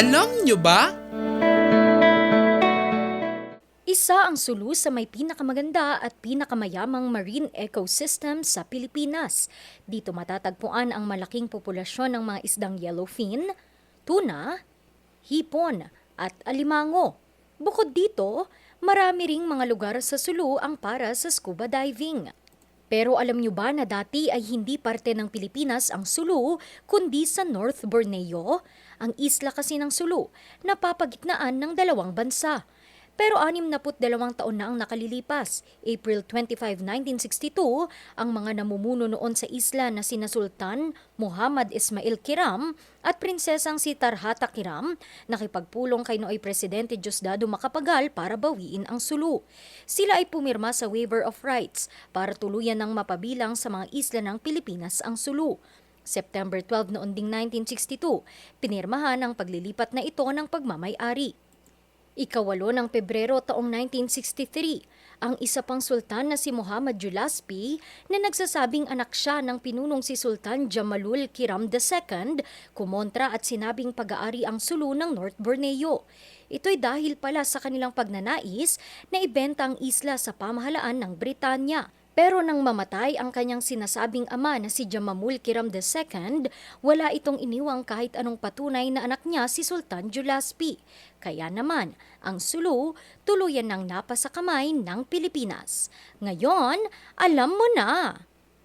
Alam nyo ba? Isa ang Sulu sa may pinakamaganda at pinakamayamang marine ecosystem sa Pilipinas. Dito matatagpuan ang malaking populasyon ng mga isdang yellowfin, tuna, hipon at alimango. Bukod dito, marami ring mga lugar sa Sulu ang para sa scuba diving. Pero alam nyo ba na dati ay hindi parte ng Pilipinas ang Sulu, kundi sa North Borneo? Ang isla kasi ng Sulu, napapagitnaan ng dalawang bansa. Pero 62 taon na ang nakalilipas. April 25, 1962, ang mga namumuno noon sa isla na sina Sultan Muhammad Ismail Kiram at prinsesang si Tarhata Kiram nakipagpulong kay nooy Presidente Diosdado Macapagal para bawiin ang Sulu. Sila ay pumirma sa Waiver of Rights para tuluyan ng mapabilang sa mga isla ng Pilipinas ang Sulu. September 12 noon ding 1962, pinirmahan ang paglilipat na ito ng pagmamay-ari. Ikawalo ng Pebrero taong 1963, ang isa pang sultan na si Muhammad Julaspi na nagsasabing anak siya ng pinunong si Sultan Jamalul Kiram II, kumontra at sinabing pag-aari ang Sulu ng North Borneo. Ito'y dahil pala sa kanilang pagnanais na ibenta ang isla sa pamahalaan ng Britanya. Pero nang mamatay ang kanyang sinasabing ama na si Jamamul Kiram II, wala itong iniwang kahit anong patunay na anak niya si Sultan Julaspi. Kaya naman, ang Sulu tuluyan ng napa sa kamay ng Pilipinas. Ngayon, alam mo na!